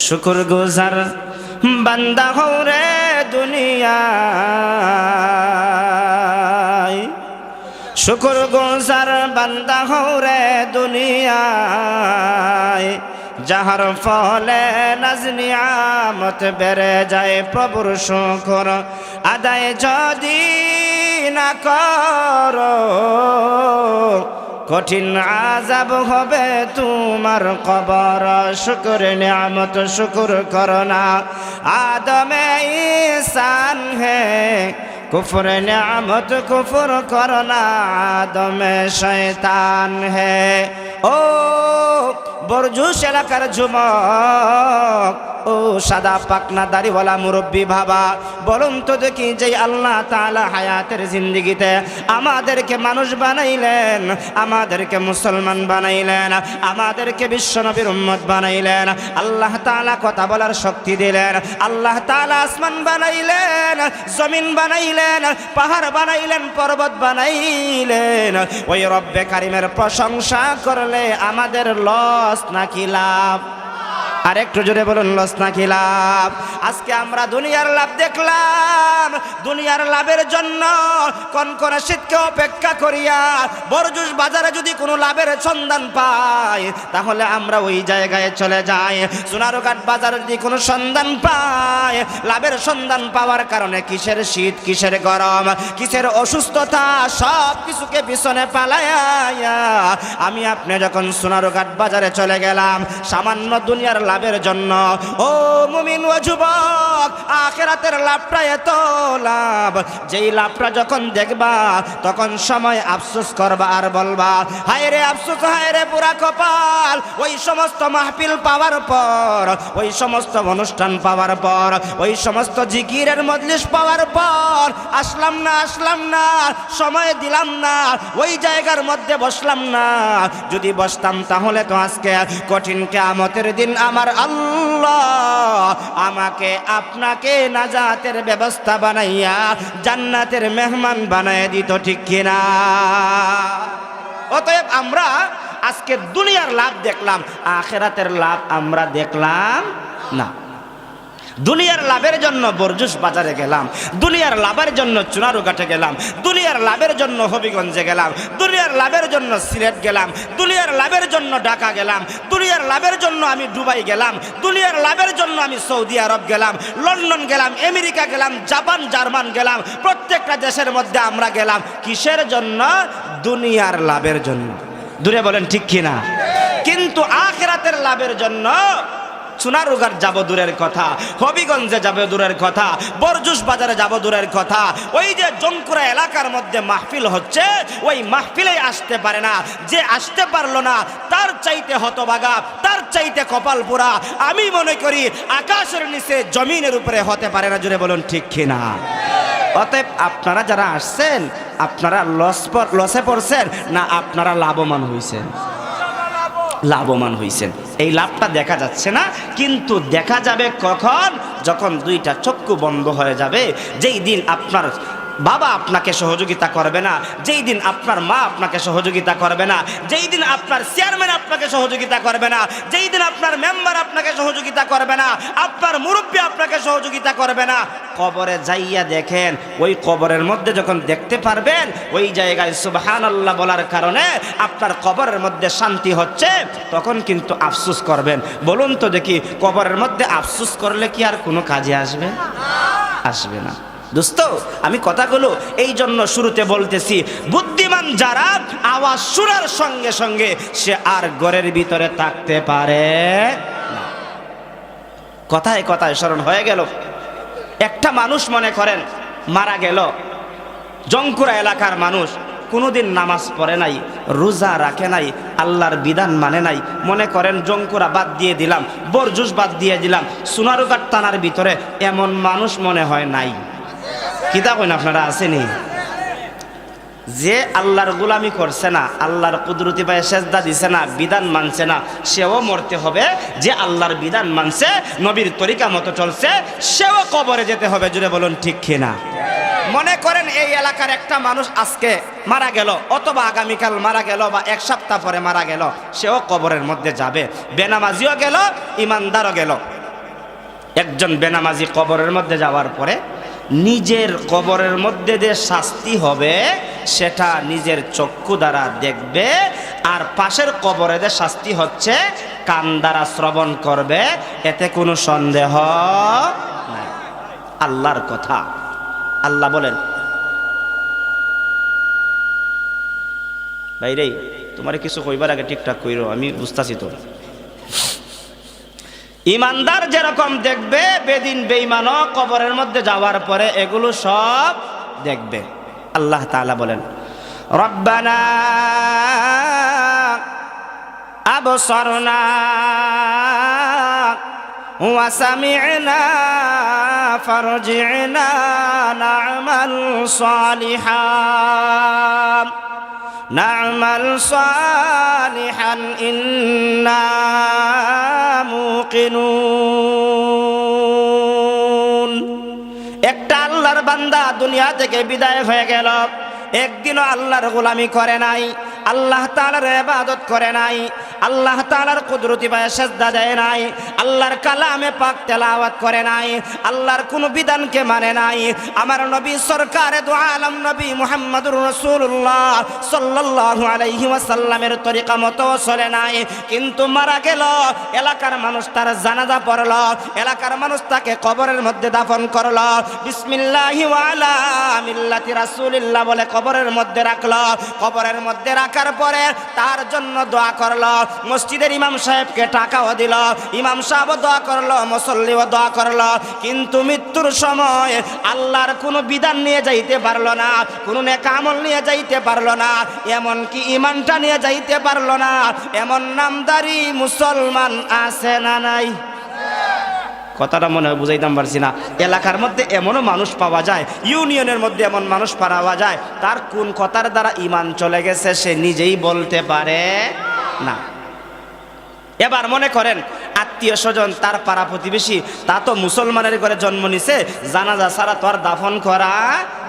শুকুর গুজার বান্দা হৌরে দুনিয়ায়। শুকুর গুজার বান্দা হৌরে দুনিয়ায়। যাহার ফলে নাজনিয়ামত বেড়ে যায় প্রভুর শুকুর। আদায় যদি না করো কঠিন আজাব হবে তোমার কবর। শুকুর নিয়ামত শুকুর করনা আদমে ইসান হে কুফর নিয়ামত কুফর করনা আদমে শয়তান হে। ও বরজুস এলাকার যুবক, ও সাদা পাকনা দাড়িওয়ালা মুরব্বী বাবা, বলুন তো দেখি যে আল্লাহ তাআলা হায়াতের জিন্দিগিতে আমাদেরকে মানুষ বানাইলেন, আমাদেরকে মুসলমান বানাইলেন, আমাদেরকে বিশ্বনবীর উম্মত বানাইলেন, আল্লাহ তাআলা কথা বলার শক্তি দিলেন, আল্লাহ তাআলা আসমান বানাইলেন, জমিন বানাইলেন পাহাড় বানাইলেন পর্বত বানাইলেন। ওই রব্বে কারিমের প্রশংসা করলে আমাদের লস নাকি লাভ? আর একটু জোরে বলুন, লস নাকি লাভ? আজকে আমরা দুনিয়ার লাভ দেখলাম, দুনিয়ার লাভের জন্য কোন কোন শীতকে অপেক্ষা করিয়া বরজুস বাজারে যদি কোনো লাভের সন্ধান পাই, তাহলে আমরা ওই জায়গায় চলে যাই। সোনারঘাট বাজারে যদি কোনো সন্ধান পাই, লাভের সন্ধান পাওয়ার কারণে কিসের শীত, কিসের গরম, কিসের অসুস্থতা, সব কিছুকে পিছনে পালাইয়া, আমি আপনি যখন সোনারঘাট বাজারে চলে গেলাম, সামান্য দুনিয়ার লাভের জন্য। ও মুমিন ও যুবক, আখেরাতের লাভটা এত লাভ। যেই লাভটা যখন দেখবা, তখন সময় আফসোস করবা আর বলবা, হায় রে আফসোস, হায় রে পুরা কপাল! ওই সমস্ত মাহফিল পাওয়ার পর, ওই সমস্ত অনুষ্ঠান পাওয়ার পর, ওই সমস্ত জিকিরের মজলিস পাওয়ার পর, আসলাম না আসলাম না, সময় দিলাম না, ওই জায়গার মধ্যে বসলাম না। যদি বসতাম তাহলে তো আজকে কঠিন কেয়ামতের দিন আমার আল্লাহ আমাকে আপনাকে নাজাতের ব্যবস্থা বানাইয়া জান্নাতের মেহমান বানায় দিত, ঠিক কিনা? অতএব আমরা আজকে দুনিয়ার লাভ দেখলাম, আখেরাতের লাভ আমরা দেখলাম না। দুনিয়ার লাভের জন্য বরজুস বাজারে গেলাম, দুনিয়ার লাভের জন্য চুনারুঘাটে গেলাম, দুনিয়ার লাভের জন্য হবিগঞ্জে গেলাম, দুনিয়ার লাভের জন্য সিলেট গেলাম, দুনিয়ার লাভের জন্য ঢাকা গেলাম, দুনিয়ার লাভের জন্য আমি দুবাই গেলাম, দুনিয়ার লাভের জন্য আমি সৌদি আরব গেলাম, লন্ডন গেলাম, আমেরিকা গেলাম, জাপান, জার্মান গেলাম, প্রত্যেকটা দেশের মধ্যে আমরা গেলাম। কিসের জন্য? দুনিয়ার লাভের জন্য। দূরে বলেন ঠিক কিনা? কিন্তু আখেরাতের লাভের জন্য সোনারুঘাট যাব দূরের কথা, হবিগঞ্জে যাবে দূরের কথা, বরজুস বাজারে যাব দূরের কথা, ওই যে জঙ্কুরা এলাকার মধ্যে মাহফিল হচ্ছে, ওই মাহফিলে আসতে পারে না। যে আসতে পারল না, তার চাইতে হতবাগা তার চাইতে কপাল পোড়া। আমি মনে করি, আকাশের নিচে জমিনের উপরে হতে পারে না জুড়ে বলুন ঠিক কিনা? অতএব আপনারা যারা আসছেন, আপনারা লস লসে পড়ছেন, না আপনারা লাভবান হয়েছেন লাভবান হয়েছেন এই লাভটা দেখা যাচ্ছে না, কিন্তু দেখা যাবে কখন? যখন দুইটা চক্ষু বন্ধ হয়ে যাবে, যেই দিন আপনার বাবা আপনাকে সহযোগিতা করবে না, যেই দিন আপনার মা আপনাকে সহযোগিতা করবে না, যেই দিন আপনার চেয়ারম্যান আপনাকে সহযোগিতা করবে না, যেই দিন আপনার মেম্বার আপনাকে সহযোগিতা করবে না, আপনার মুরব্বী আপনাকে সহযোগিতা করবে না। কবরে যাইয়া দেখেন, ওই কবরের মধ্যে যখন দেখতে পারবেন, ওই জায়গায় সুবহান আল্লাহ বলার কারণে আপনার কবরের মধ্যে শান্তি হচ্ছে, তখন কিন্তু আফসুস করবেন। বলুন তো দেখি, কবরের মধ্যে আফসুস করলে কি আর কোনো কাজে আসবে? আসবে না। দোস্ত আমি কথাগুলো এই জন্য শুরুতে বলতেছি, বুদ্ধিমান যারা আওয়াজ শোনার সঙ্গে সঙ্গে সে আর ঘরের ভিতরে থাকতে পারে। কথায় কথায় স্মরণ হয়ে গেল। একটা মানুষ মনে করেন, মারা গেল। জঙ্কুরা এলাকার মানুষ, কোনোদিন নামাজ পড়ে নাই, রোজা রাখে নাই, আল্লাহর বিধান মানে নাই। মনে করেন জঙ্কুরা বাদ দিয়ে দিলাম, বরজুস বাদ দিয়ে দিলাম সোনারুঘাট থানার ভিতরে এমন মানুষ মনে হয় নাই। কিতা কইন আপনারা, আসেনি? যে আল্লাহর গুলামি করছে না, আল্লাহর কুদরতি পায়ে সেজদা দিছে না, বিধান মানছে না, সেও মরতে হবে। যে আল্লাহর বিধান মানছে, নবীর তরিকা মতো চলছে, সেও কবরে যেতে হবে, জুড়ে বলুন ঠিক কিনা? মনে করেন এই এলাকার একটা মানুষ আজকে মারা গেল, অথবা আগামীকাল মারা গেল বা এক সপ্তাহ পরে মারা গেল, সেও কবরের মধ্যে যাবে। বেনামাজিও গেল, ইমানদারও গেল। একজন বেনামাজি কবরের মধ্যে যাওয়ার পরে নিজের কবরের মধ্যে যে শাস্তি হবে, সেটা নিজের চক্ষু দ্বারা দেখবে, আর পাশের কবরে যে শাস্তি হচ্ছে, কান দ্বারা শ্রবণ করবে, এতে কোনো সন্দেহ নাই। আল্লাহর কথা। আল্লাহ বলেন, ভাইরে, তোমার কিছু কইবার আগে ঠিকঠাক কইরো, আমি বুঝতাছি তো। ইমানদার যেরকম দেখবে বেদিন বেইমানও কবরের মধ্যে যাওয়ার পরে এগুলো সব দেখবে আল্লাহ তাআলা বলেন রব্বানা আবসরনা وسمعنا فارجعنا نعمل صالحا নামাল সালিহান ইন্না মুকিনুন একটা আল্লাহর বান্দা দুনিয়া থেকে বিদায় হয়ে গেল। একদিনও আল্লাহর গোলামি করে নাই, আল্লাহ তাআলার ইবাদত করে নাই, আল্লাহ তাআলার কুদরতি পায়ে দেয় নাই, আল্লাহর কালামে পাক তেলাওয়াত করে নাই, আল্লাহর কোন বিধানকে মানে নাই। আমার নবী সরকারে আলম নবী মুহাম্মদুর রাসূলুল্লাহ সাল্লাল্লাহু আলাইহি ওয়াসাল্লামের তরিকা মতো চলে নাই। কিন্তু মারা গেল, এলাকার মানুষ তার জানাজা পড়ল, এলাকার মানুষ তাকে কবরের মধ্যে দাফন করল। বিসমিল্লাহি ওয়ালা মিল্লাতি রাসূলিল্লাহ বলে কবরের মধ্যে রাখল। কবরের মধ্যে রাখার পরে তার জন্য দোয়া করল। মসজিদের ইমাম সাহেবকে টাকাও দিল। ইমাম সাহেবও দোয়া করল, মুসল্লিও দোয়া করল। কিন্তু মৃত্যুর সময় আল্লাহর কোনো বিধান নিয়ে যাইতে পারল না, কোনো নেকামল নিয়ে যাইতে পারল না, এমনকি ইমানটা নিয়ে যাইতে পারল না। এমন নামদারি মুসলমান আছে না নাই? কথাটা মনে হয় বুঝাইতাম পারছি না। এলাকার মধ্যে এমনও মানুষ পাওয়া যায়, ইউনিয়নের মধ্যে এমন মানুষ পাওয়া যায়, তার কোন কথার দ্বারা ইমান চলে গেছে সে নিজেই বলতে পারে না। এবার মনে করেন আত্মীয় স্বজন, তার পাড়া প্রতিবেশী, তা তো মুসলমানের ঘরে জন্ম নিছে, জানাজা ছাড়া তো আর দাফন করা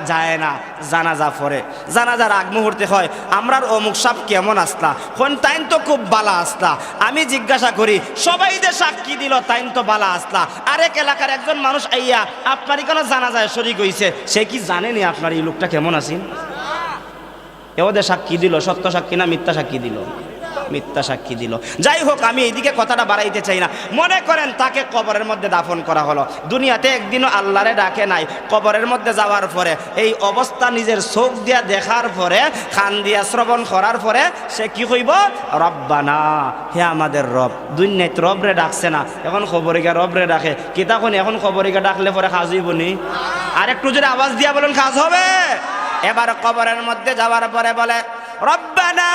যায় না, জানাজা পরে জানাজার আগ মুহূর্তে হয়, আমরার অমুক সাপ কেমন আসলা? কোন তাইন তো খুব বালা আসলা? আমি জিজ্ঞাসা করি, সবাই যে সাক্ষী দিল, তাইন তো বালা আসলা? আরেক এলাকার একজন মানুষ, আইয়া, আপনারই কোনো জানাজায় শরিক হইছে? সে কি জানেনি আপনার এই লোকটা কেমন আছেন এওদের সাক্ষী দিল? সত্য সাক্ষী না মিথ্যা সাক্ষী দিল? মিথ্যা সাক্ষী দিল। যাই হোক, আমি এইদিকে কথাটা বাড়াইতে চাই না। মনে করেন তাকে কবরের মধ্যে দাফন করা হলো। দুনিয়াতে একদিনও আল্লাহরে ডাকে নাই। কবরের মধ্যে যাওয়ার পরে, এই অবস্থা নিজের চোখ দিয়া দেখার পরে, খান দিয়া শ্রবণ করার পরে, সে কি কইব? রব্বানা, হে আমাদের রব, দুনিয়াত রবরে ডাকছে না। এখন খবরিকা রবরে ডাকে। কি তখন এখন খবরিকা ডাকলে পরে কাজ হইব নি? আর একটু যদি আওয়াজ দিয়া বলেন কাজ হবে? এবার কবরের মধ্যে যাওয়ার পরে বলে, রব্বানা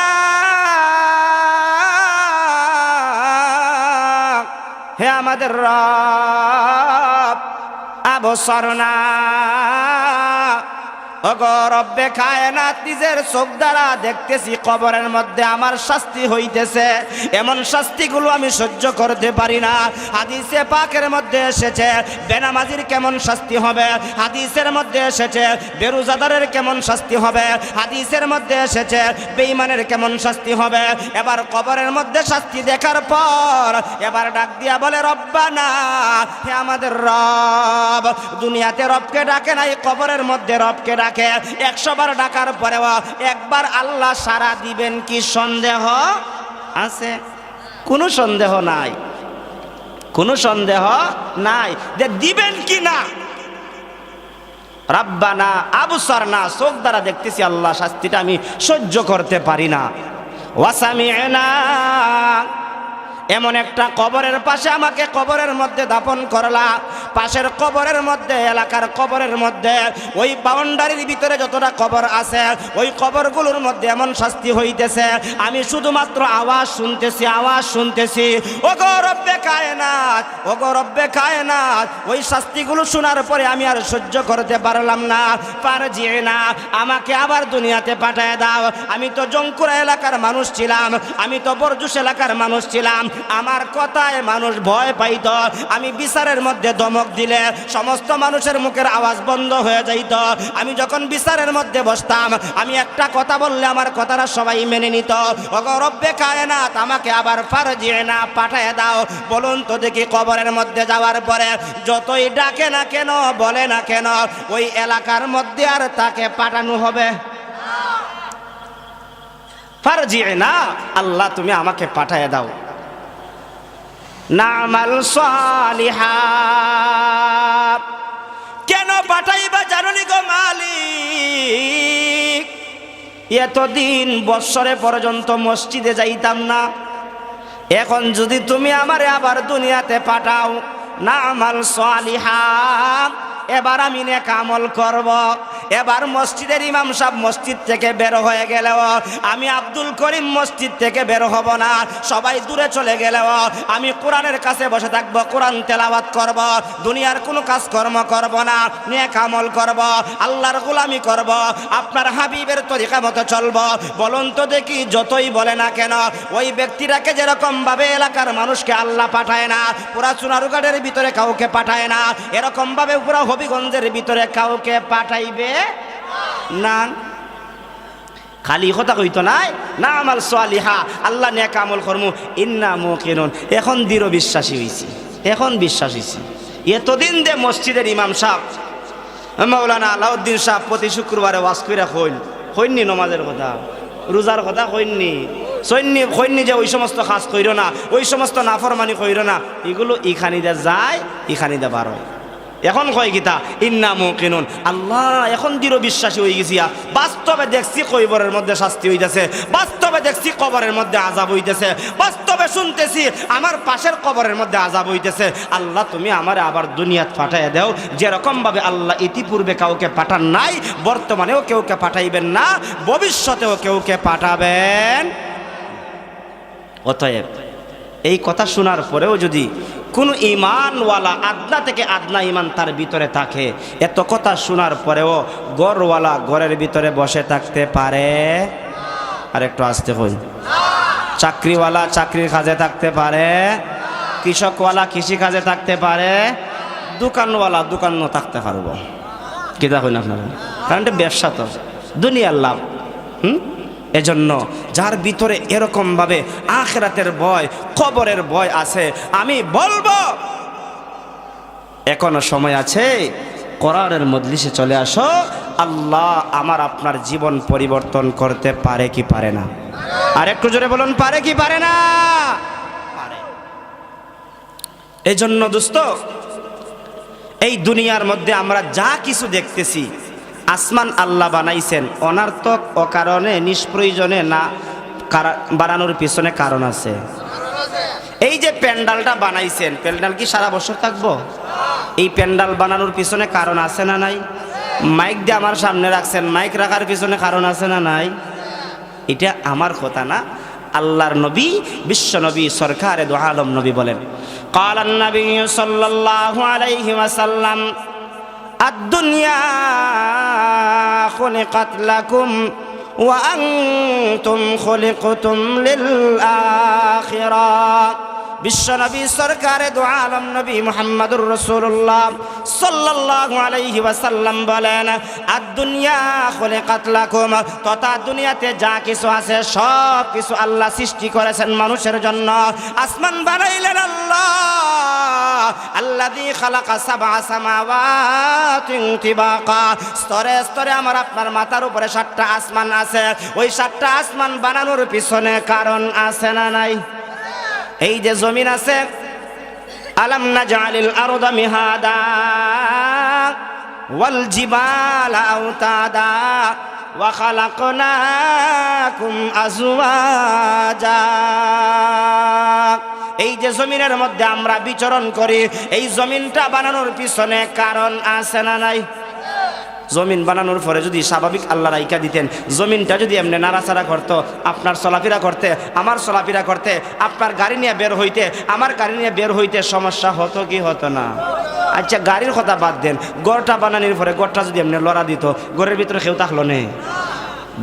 হে আমাদের রব আবসরনা ওগো রব্বে কায়নাত নিজের চোখ দ্বারা দেখতেছি, কবরের মধ্যে আমার শাস্তি হইতেছে। এমন শাস্তিগুলো আমি সহ্য করতে পারি না। হাদিসে পাকের মধ্যে এসেছে, বেনামাজির কেমন শাস্তি হবে? হাদিসের মধ্যে এসেছে, বেরুজাদারের কেমন শাস্তি হবে? হাদিসের মধ্যে এসেছে, বেঈমানের কেমন শাস্তি হবে? এবার কবরের মধ্যে শাস্তি দেখার পর, এবার ডাক দিয়া বলে, রব্বানা, হে আমাদের রব, দুনিয়াতে রবকে ডাকে নাই, কবরের মধ্যে রবকে ডাকে একশো বার ডাকার পরেও একবার আল্লাহ সারা দিবেন কি সন্দেহ? আছে। কোনো সন্দেহ নাই। কোনো সন্দেহ নাই। যে দিবেন কি না? রাব্বানা আবুসার না চোখ দ্বারা দেখতেছি আল্লাহ শাস্তিটা আমি সহ্য করতে পারি না। ওয়াসামিনা এমন একটা কবরের পাশে আমাকে কবরের মধ্যে দাপন করলা। পাশের কবরের মধ্যে, এলাকার কবরের মধ্যে, ওই বাউন্ডারির ভিতরে যতটা কবর আছে, ওই কবরগুলোর মধ্যে এমন শাস্তি হইতেছে। আমি শুধুমাত্র আওয়াজ শুনতেছি আওয়াজ শুনতেছি। ও গৌরব্বে কায়নাত ও গৌরব্বে কায়নাত, ওই শাস্তিগুলো শোনার পরে আমি আর সহ্য করতে পারলাম না। পার জিয়ে না, আমাকে আবার দুনিয়াতে পাঠায় দাও। আমি তো জঙ্কুরা এলাকার মানুষ ছিলাম, আমি তো বরজুস এলাকার মানুষ ছিলাম আমার কথায় মানুষ ভয় পাইত। আমি বিচারের মধ্যে দমক দিলে সমস্ত মানুষের মুখের আওয়াজ বন্ধ হয়ে যাইত। আমি যখন বিচারের মধ্যে বসতাম, আমি একটা কথা বললে আমার কথাটা সবাই মেনে নিত। অগরব্বে কায়নাত, আমাকে আবার ফারজিয়ে না পাঠায় দাও। বলুন তো দেখি কবরের মধ্যে যাওয়ার পরে যতই ডাকে না কেন, বলে না কেন, ওই এলাকার মধ্যে আর তাকে পাঠানো হবে? ফারজিয়ে না আল্লাহ তুমি আমাকে পাঠায় দাও। নামাল সালিহা। কেন পাঠাইবা জাননি গো মালিক? এতদিন বৎসরে পর্যন্ত মসজিদে যাইতাম না। এখন যদি তুমি আমারে আবার দুনিয়াতে পাঠাও, নামাল সালিহা। এবার আমি নেক আমল করব। এবার মসজিদের ইমাম সাহেব মসজিদ থেকে বের হয়ে গেলেও, আমি আব্দুল করিম মসজিদ থেকে বের হব না, সবাই দূরে চলে গেলেও, আমি কোরআনের কাছে বসে থাকব, কোরআন তেলাওয়াত করব, দুনিয়ার কোনো কাজকর্ম করব না, নেক আমল করব, আল্লাহর গোলামি করব, আপনার হাবিবের তরিকা মতো চলব। বলুন তো দেখি, যতই বলে না কেন, ওই ব্যক্তিটাকে যেরকম ভাবে এলাকার মানুষকে আল্লাহ পাঠায় না, পুরা চুনারুঘাটের ভিতরে কাউকে পাঠায় না এরকম ভাবে পুরা হবিগঞ্জের ভিতরে কাউকে পাঠাইবে? না। খালি কথা কইতো নাই? না আমার সোয়ালিহা আল্লাহ নেক আমল কর্ম। ইন্না মুকিনুন। এখন দৃঢ় বিশ্বাসী হইছি। এখন বিশ্বাস হইছি। এতদিন দে মসজিদের ইমাম সাহেব মৌলানা আলাউদ্দিন সাহেব প্রতি শুক্রবারে ওয়াজ কইরা কইল কইননি নমাজের কথা, রোজার কথা কইননি সৈন্য কইননি যে ওই সমস্ত কাজ কইর না, ওই সমস্ত নাফরমানি কইর না, এগুলো ইখানিতে যায় ইখানিতে বার হয়। এখন কয় গীতা? ইন্না মুকিনুন। আল্লাহ, এখন দৃঢ় বিশ্বাসী হয়ে গেছি আ। বাস্তবে দেখছি কৈবরের মধ্যে শাস্তি হইতেছে। বাস্তবে দেখছি কবরের মধ্যে আজাব হইতেছে। বাস্তবে শুনতেছি আমার পাশের কবরের মধ্যে আজাব হইতেছে। আল্লাহ, তুমি আমার আবার দুনিয়াত পাঠাইয়া দাও। যেরকম ভাবে আল্লাহ ইতিপূর্বে কাউকে পাঠান নাই, বর্তমানেও কেউকে পাঠাইবেন না, ভবিষ্যতেও কেউকে পাঠাবেন। অতএব এই কথা শোনার পরেও যদি কোনো ইমানওয়ালা আদনা থেকে আদনা ইমান তার ভিতরে থাকে, এত কথা শোনার পরেও গড়ওয়ালা ঘরের ভিতরে বসে থাকতে পারে? আর একটু আসতে হই। চাকরিওয়ালা চাকরির কাজে থাকতে পারে, কৃষকওয়ালা কৃষি কাজে থাকতে পারে, দোকানওয়ালা দোকানও থাকতে পারব। কি দেখুন আপনারা কারণ এটা ব্যবসা তো। দুনিয়ার লাভ। হুম? এজন্য যার ভিতরে এরকমভাবে আখরাতের ভয়, কবরের ভয় আছে, আমি বলব, এখনও সময় আছে, কোরআনের মজলিসে চলে আসো, আল্লাহ আমার আপনার জীবন পরিবর্তন করতে পারে কি পারে না। আর একটু জোরে বলুন, পারে কি পারে না? এই জন্য দোস্ত, এই দুনিয়ার মধ্যে আমরা যা কিছু দেখতেছি আসমান আল্লাহ বানাইছেন। অনার্থক অকারণে, নিষ্প্রয়োজনে না বানানোর পিছনে কারণ আছে। এই যে প্যান্ডালটা বানাইছেন, প্যান্ডাল কি সারা বছর থাকব? এই প্যান্ডাল বানানোর পিছনে কারণ আছে না নাই? মাইক দিয়ে আমার সামনে রাখছেন, মাইক রাখার পিছনে কারণ আছে না নাই? এটা আমার কথা না, আল্লাহর নবী, বিশ্ব নবী, সরকারে দোহালম নবী বলেন। কালান্নবী সাল্লাল্লাহু আলাইহি ওয়াসাল্লাম الدنيا خلقت لكم وأنتم خلقتم للآخرة. বিশ্বনবী সরকারে দো আলম নবী মোহাম্মদুর রসুল্লাহ সাল্লাল্লাহু আলাইহি ওয়াসাল্লাম বলেন আর দুনিয়া খলিকাত লাকুম তথা দুনিয়াতে যা কিছু আছে সব কিছু আল্লাহ সৃষ্টি করেছেন মানুষের জন্য। আসমান বানাইলেন আল্লাহ তিবাকা। স্তরে স্তরে আমার আপনার সাতটা আসমান আছে। ওই সাতটা আসমান বানানোর পিছনে কারণ আছে না নাই? এই যে জমিন আছে, আলাম না জালিল আরদা মিহাদা, ওয়াল এই যে জমিনের মধ্যে আমরা বিচরণ করি, এই জমিনটা বানানোর পিছনে কারণ আছে না নাই? জমিন বানানোর পরে যদি স্বাভাবিক আল্লাহ রাইকা দিতেন, জমিনটা যদি এমনি নাড়াচাড়া করতো, আপনার চলাফেরা করতে, আমার চলাফেরা করতে, আপনার গাড়ি নিয়ে বের হইতে, আমার গাড়ি নিয়ে বের হইতে সমস্যা হতো কি হতো না? আচ্ছা গাড়ির কথা বাদ দেন, গড়টা বানানোর পরে গড়টা যদি এমনি লড়া দিত, গড়ের ভিতরে কেউ থাকল নে?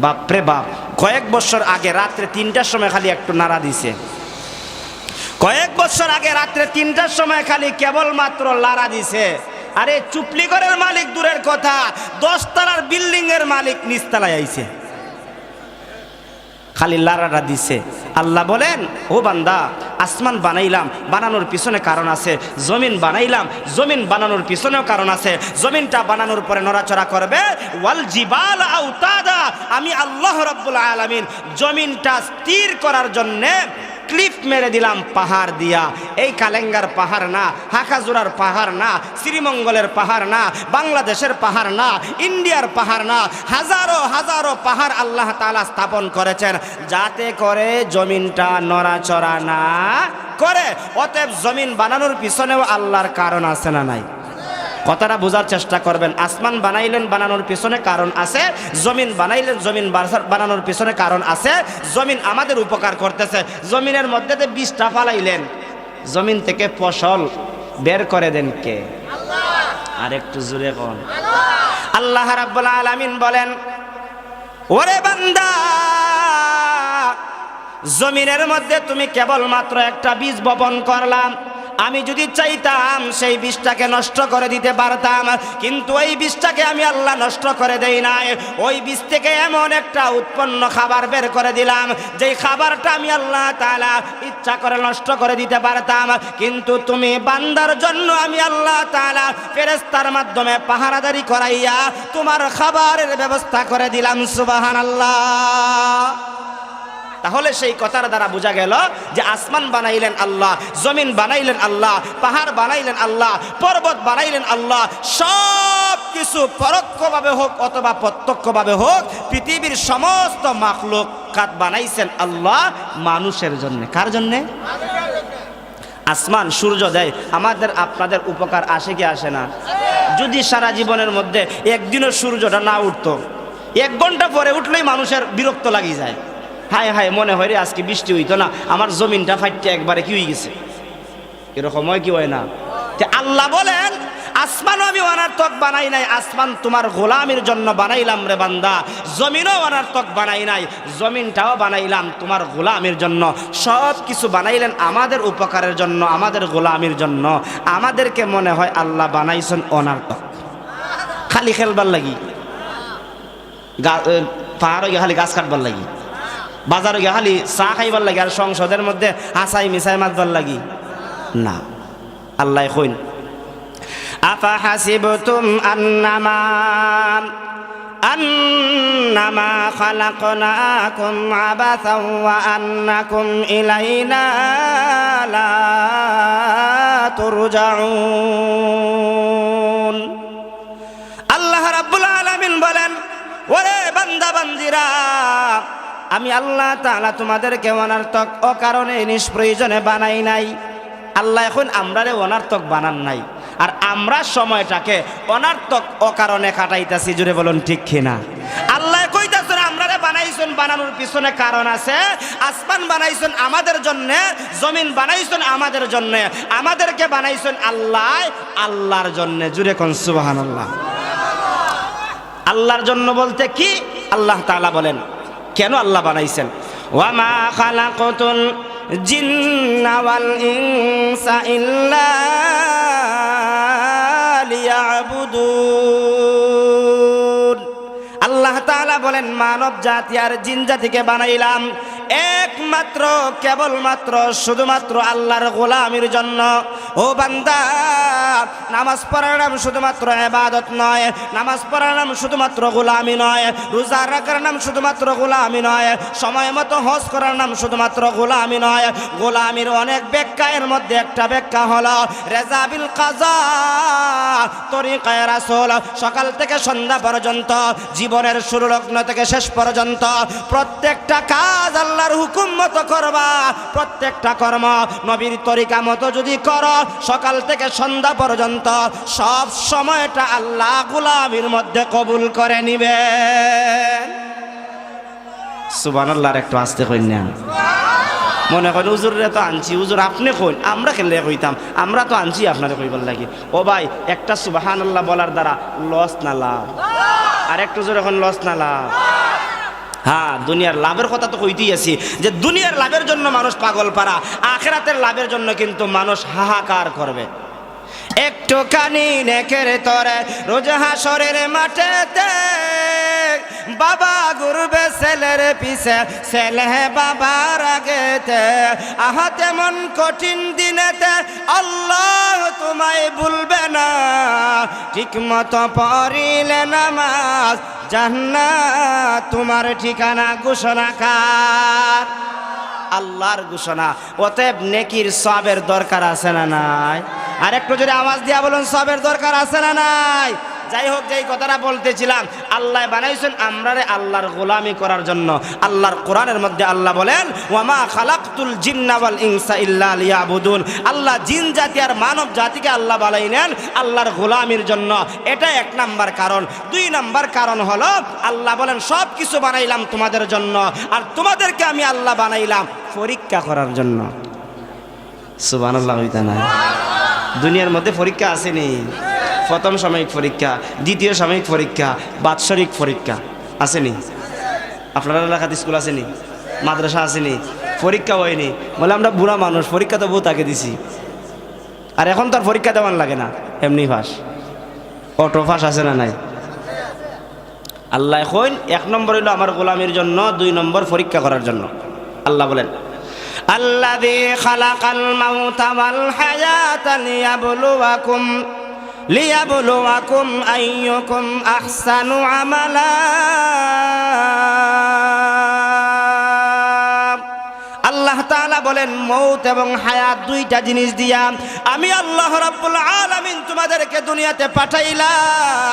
বাপরে বাপ, কয়েক বছর আগে রাত্রে তিনটার সময় খালি একটু নাড়া দিছে। কয়েক বছর আগে রাত্রে তিনটার সময় খালি কেবলমাত্র লারা দিছে। আরে চুপলিগড়ের মালিক দূরের কথা, দশতলার বিল্ডিং এর মালিক নিচতলায় আইছে। খালি লারাটা দিছে। আল্লাহ বলেন, ও বান্দা, আসমান বানাইলাম, বানানোর পিছনে কারণ আছে, জমিন বানাইলাম, জমিন বানানোর পিছনেও কারণ আছে, জমিনটা বানানোর পরে নড়াচড়া করবে, ওয়াল জিবাল আউতাদা, আমি আল্লাহ রাব্বুল আলামিন জমিনটা স্থির করার জন্যে ক্লিপ মেরে দিলাম পাহাড় দিয়া এই কালেঙ্গার পাহাড় না হাকাজুরার পাহাড় না শ্রীমঙ্গলের পাহাড় না বাংলাদেশের পাহাড় না ইন্ডিয়ার পাহাড় না হাজারো হাজারো পাহাড় আল্লাহ তালা স্থাপন করেছেন যাতে করে জমিনটা নড়াচড়া না করে অতএব জমিন বানানোর পিছনেও আল্লাহর কারণ আছে না নাই কথাটা বোঝার চেষ্টা করবেন। আসমান বানাইলেন বানানোর পিছনে কারণ আছে। জমিন বানাইলেন জমিন বানানোর পিছনে কারণ আছে। জমিন আমাদের উপকার করতেছে। জমিনের মধ্যে বীজটা ফালাইলেন জমিন থেকে ফসল বের করে দেন কে? আর একটু জুড়ে কোন। আল্লাহ রাব্বুল আলামিন বলেন ওরে বান্দা জমিনের মধ্যে তুমি কেবলমাত্র একটা বীজ বপন করলাম। আমি যদি চাইতাম সেই বিষটাকে নষ্ট করে দিতে পারতাম, কিন্তু ওই বিষটাকে আমি আল্লাহ নষ্ট করে দেই নাই। ওই বীজ থেকে এমন একটা উৎপন্ন খাবার বের করে দিলাম, যেই খাবারটা আমি আল্লাহ তালা ইচ্ছা করে নষ্ট করে দিতে পারতাম। কিন্তু তুমি বান্দার জন্য আমি আল্লাহ তাআলা ফেরেস্তার মাধ্যমে পাহারাদারি করাইয়া তোমার খাবারের ব্যবস্থা করে দিলাম, সুবহানাল্লাহ। তাহলে সেই কথার দ্বারা বোঝা গেল যে আসমান বানাইলেন আল্লাহ, জমিন বানাইলেন আল্লাহ, পাহাড় বানাইলেন আল্লাহ, পর্বত বানাইলেন আল্লাহ সব কিছু পরোক্ষভাবে হোক অথবা প্রত্যক্ষভাবে হোক, পৃথিবীর সমস্ত মাখলুক কাত বানাইছেন আল্লাহ মানুষের জন্য। কার জন্যে? আসমান, সূর্য, দেয়। আমাদের, আপনাদের উপকার আসে কি আসে না? যদি সারা জীবনের মধ্যে একদিনও সূর্যটা না উঠতো, এক ঘণ্টা পরে উঠলেই মানুষের বিরক্ত লাগি যায়। হায় হায়, মনে হয় রে আজকে বৃষ্টি হইতো না, আমার জমিনটা ফাইটতে একবারে কি হয়ে গেছে? এরকম হয় কি হয় না? আল্লাহ বলেন, আসমানও আমি অনার্থক বানাই নাই, আসমান তোমার গোলামের জন্য বানাইলাম রে বান্দা। জমিনও অনার্থক বানাই নাই, জমিনটাও বানাইলাম তোমার গোলামের জন্য। সব কিছু বানাইলেন আমাদের উপকারের জন্য, আমাদের গোলামের জন্য। আমাদেরকে মনে হয় আল্লাহ বানাইছেন অনার্থক খালি খেলবার লাগি। পাহাড়ে খালি গাছ কাটবার লাগি। বাজারে গিয়ে খালি চা খাইবার লাগে আর সংসদের মধ্যে হাসাই মিসাই মাতবার লাগি। না, আল্লাহ কইন আফা হাসিবতুম আন্নামা খালাকনাকুম আবাসাও ওয়া আন্নাকুম ইলাইনা লা তুরজাউন। আল্লাহ রাব্বুল আলামিন বলেন, ওরে বান্দা বান্দিরা আমি আল্লাহ তাআলা তোমাদেরকে অনার্থক অকারণে নিষ্প্রয়োজনে বানাই নাই। আল্লাহ এখন আমরারে অনার্থক বানান নাই। আর আমরা সময়টাকে অনার্থক অকারণে কাটাইতাছি জুড়ে বলুন ঠিক কিনা? আল্লাহ কইতাছেন, আমরারে বানাইছেন, বানানোর পিছনে কারণ আছে। আসমান বানাইছেন আমাদের জন্য, জমিন বানাইছেন আমাদের জন্যে। আমাদেরকে বানাইছেন আল্লাহ, আল্লাহর জন্যে। জুড়ে কন কোন সুবহানাল্লাহ। আল্লাহর জন্য বলতে কি? আল্লাহ তাআলা বলেন কেন আল্লাহ বানাইছেন? ওয়ামা খালাকতুল জিন্না ওয়াল ইনসা ইল্লা তাআলা বলেন, মানব জাতি আর জিন জাতিকে বানাইলাম একমাত্র, কেবলমাত্র, শুধুমাত্র আল্লাহর গোলামির জন্য। ও বান্দা, নামাজ পড়ার নাম শুধুমাত্র এবাদত নয়, নামাজ পড়ার নাম শুধুমাত্র গোলামি নয়, রোজা রাখার নাম শুধুমাত্র গোলামি নয়, সময় মতো হজ করার নাম শুধুমাত্র গোলামি নয়। গোলামির অনেক ব্যাখ্যা, এর মধ্যে একটা ব্যাখ্যা হলো রেজাবিল কাজা তরিকায় রাসূল সকাল থেকে সন্ধ্যা পর্যন্ত জীবনের শুরু লগ্ন থেকে শেষ পর্যন্ত প্রত্যেকটা কাজ আল্লাহর হুকুম মতো করবা। প্রত্যেকটা কর্ম নবীর তরিকা মতো যদি করো, সকাল থেকে সন্ধ্যা পর্যন্ত সব সময়টা আল্লাহ গুলামির মধ্যে কবুল করে নিবেন। সুবহানাল্লাহর একটু আসতে কই মনে করেন হুজুরে তো আনছি। হুজুর, আপনি কইন, আমরা খেলে কইতাম? আমরা তো আনছি আপনারে কইবার লাগি। ও ভাই, একটা সুবাহান আল্লাহ বলার দ্বারা লস না লাভ। আর একটু জোর এখন লস না লাভ। হ্যাঁ দুনিয়ার লাভের কথা তো কইতেই আছি যে দুনিয়ার লাভের জন্য মানুষ পাগল পারা, আখেরাতের লাভের জন্য কিন্তু মানুষ হাহাকার করবে। একটুখানি নেকের তরে, রোজ হাসরের মাঠেতে বাবা গুরবে ছেলের পিছে, ছেলে বাবার আগেতে। আহা, তেমন কঠিন দিনেতে আল্লাহ তোমায় ভুলবে না। ঠিক মতো পড়িলে নামাজ, জান্নাত তোমার ঠিকানা ঘোষণা কার? আল্লাহর ঘোষণা। অতএব নেকির সবের দরকার আছে না নাই? আর একটু যদি আওয়াজ দিয়া বলুন, সবের দরকার আছে না নাই? যাই হোক যেই কথাটা বলতেছিলাম, আল্লাহ বানাইছেন আমরা রে আল্লাহর গোলামি করার জন্য। আল্লাহর কোরআনের মধ্যে আল্লাহ বলেন, ওয়ামা খালাকতুল জিন্না ওয়াল ইনসা ইল্লা লিয়াবুদুন। আল্লাহ জিন জাতি আর মানব জাতিকে আল্লাহ বানাইলেন আল্লাহর গোলামির জন্য। এটা এক নাম্বার কারণ। দুই নাম্বার কারণ হলো, আল্লাহ বলেন সব কিছু বানাইলাম তোমাদের জন্য আর তোমাদেরকে আমি আল্লাহ বানাইলাম পরীক্ষা করার জন্য। সুবহানাল্লাহ হইতা না দুনিয়ার মধ্যে পরীক্ষা আসেনি। প্রথম সাময়িক পরীক্ষা, দ্বিতীয় সাময়িক পরীক্ষা, বাৎসরিক পরীক্ষা। আসেনি। আপনারা এলাকাতে স্কুল আসেনি, মাদ্রাসা আসেনি, পরীক্ষা হয়নি। বলে আমরা বুড়া মানুষ, পরীক্ষা তো বহু তাকে দিছি। আর এখন তার পরীক্ষা দেওয়ার লাগে না। এমনি ফাঁস। অটো ফাঁস আছে না নাই? আল্লাহ এখন এক নম্বর হইল আমার গোলামের জন্য, দুই নম্বর পরীক্ষা করার জন্য। আল্লাহ বলেন আল্লাহ খালাকাল মাউতাল হায়াতাল ইয়াবলুয়াকুম লিয়াবলুয়াকুম আইয়ুকুম আহসানু আমালা। আল্লাহ তাআলা বলেন, মৌত এবং হায়াত দুইটা জিনিস দিয়া আমি আল্লাহ রাব্বুল আলামিন তোমাদেরকে দুনিয়াতে পাঠাইলাম।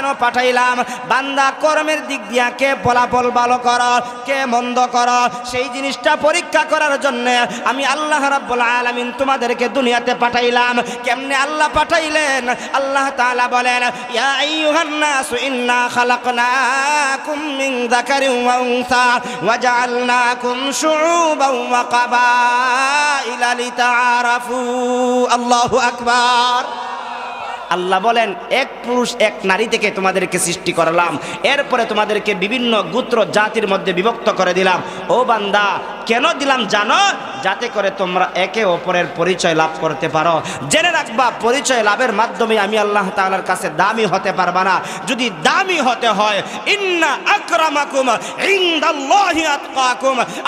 কেন পাঠাইলাম? বান্দা কর্মের দিক দিয়া কে ফলাফল ভালো কর, কে মন্দ কর? সেই জিনিসটা পরীক্ষা করার জন্য আমি আল্লাহ রাব্বুল আলামিন তোমাদেরকে দুনিয়াতে পাঠাইলাম। কেমনে আল্লাহ পাঠাইলেন? আল্লাহ তাআলা বলেন, ইয়া আইয়ুহান নাসু ইন্না খালাকনাকুম মিন যাকারিন ওয়া উনসা ওয়া জাআলনাকুম শুউবান ওয়া কাবাইলা লিতাআরাফু। আল্লাহু আকবার। আল্লাহ বলেন, এক পুরুষ এক নারী থেকে তোমাদেরকে সৃষ্টি করলাম। এরপরে তোমাদেরকে বিভিন্ন গোত্র জাতির মধ্যে বিভক্ত করে দিলাম। ও বান্দা, কেন দিলাম জানো? যাতে করে তোমরা একে অপরের পরিচয় লাভ করতে পারো। জেনে রাখবা, পরিচয় লাভের মাধ্যমে আমি আল্লাহ তাআলার কাছে দামি হতে পারবা না। যদি দামি হতে হয়, ইন্না আকরামাকুম ইনদাল্লাহি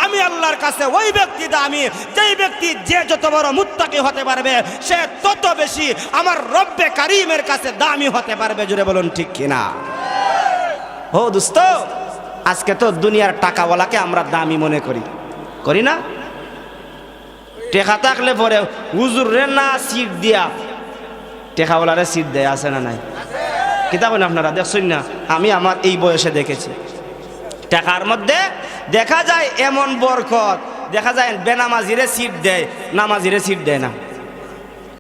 আমি আল্লাহর কাছে ওই ব্যক্তি দামি, যেই ব্যক্তি যে যত বড় মুত্তাকি হতে পারবে, সে তত বেশি আমার রব্বে কারিমের কাছে দামি হতে পারবে জুড়ে বলুন ঠিক কিনা? ও দোস্ত, আজকে তো দুনিয়ার টাকাওয়ালাকে আমরা দামি মনে করি। করি না? টেকা থাকলে পরে হুজুর রে না সিট দিয়া। টেকাওয়ালারে সিট দেয়, আছে না নাই? কিতা বলেন আপনারা, দেখছেন না? আমি আমার এই বয়সে দেখেছি। টাকার মধ্যে দেখা যায় এমন বরকত, দেখা যায় বেনামাজিরে সিট দেয়, নামাজিরে সিট দেয় না।